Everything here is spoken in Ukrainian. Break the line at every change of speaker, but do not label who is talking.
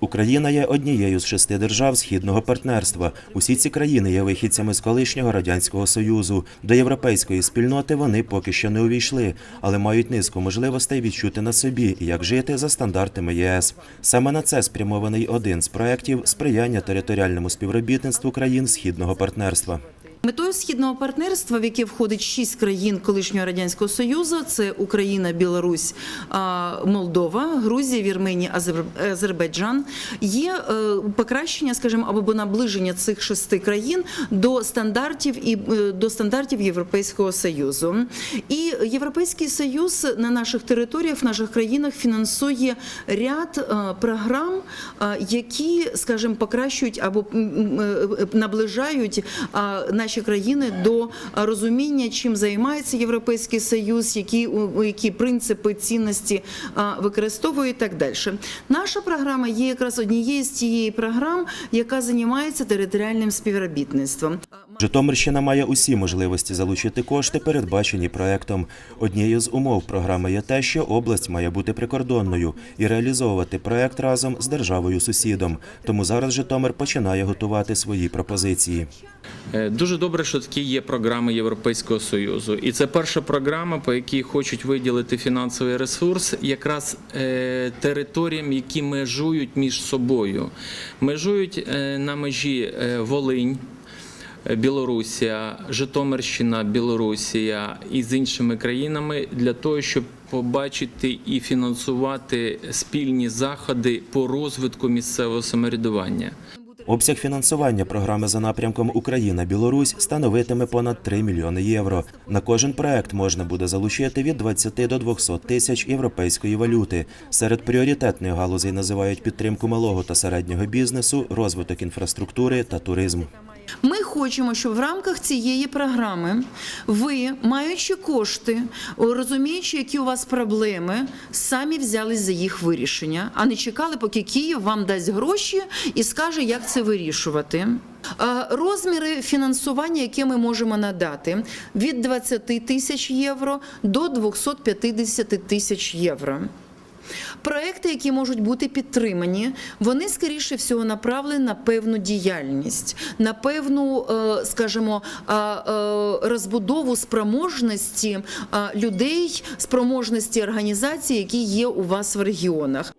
Україна є однією з шести держав східного партнерства. Усі ці країни є вихідцями з колишнього радянського союзу. До європейської спільноти вони поки що не увійшли, але мають низку можливостей відчути на собі, як жити за стандартами ЄС. Саме на це спрямований один з проєктів сприяння територіальному співробітництву країн східного партнерства.
Метою східного партнерства, в яке входить шість країн колишнього радянського союзу, це Україна, Білорусь, Молдова, Грузія, Вірменія, Азер- Азербайджан, є е, покращення, скажімо, або наближення цих шести країн до стандартів і е, до стандартів Європейського союзу. І Європейський союз на наших територіях, в наших країнах фінансує ряд е, програм, які, скажімо, покращують або наближають а, наші країни до розуміння, чим займається Європейський Союз, які, які принципи цінності використовує і так далі. Наша програма є якраз однією з тієї програм, яка займається територіальним співробітництвом.
Житомирщина має усі можливості залучити кошти, передбачені проектом. Однією з умов програми є те, що область має бути прикордонною і реалізовувати проект разом з державою сусідом. Тому зараз Житомир починає готувати свої пропозиції.
Е, Дуже добре, що такі є програми Європейського союзу, і це перша програма, по якій хочуть виділити фінансовий ресурс, якраз е, територіям, які межують між собою. Межують е, на межі Волинь. Білорусія, Житомирщина, Білорусія і з іншими країнами для того, щоб побачити і фінансувати спільні заходи по розвитку місцевого самоврядування.
Обсяг фінансування програми за напрямком Україна-Білорусь становитиме понад 3 мільйони євро. На кожен проект можна буде залучити від 20 до 200 тисяч європейської валюти. Серед пріоритетних галузей називають підтримку малого та середнього бізнесу, розвиток інфраструктури та туризм.
Хочемо, щоб в рамках цієї програми ви, маючи кошти, розуміючи, які у вас проблеми, самі взялись за їх вирішення, а не чекали, поки Київ вам дасть гроші і скаже, як це вирішувати. Розміри фінансування, яке ми можемо надати, від 20 тисяч євро до 250 тисяч євро. Проекти, які можуть бути підтримані, вони скоріше всього направлені на певну діяльність, на певну, е, скажімо, е, е, розбудову спроможності людей, спроможності організацій, які є у вас в регіонах.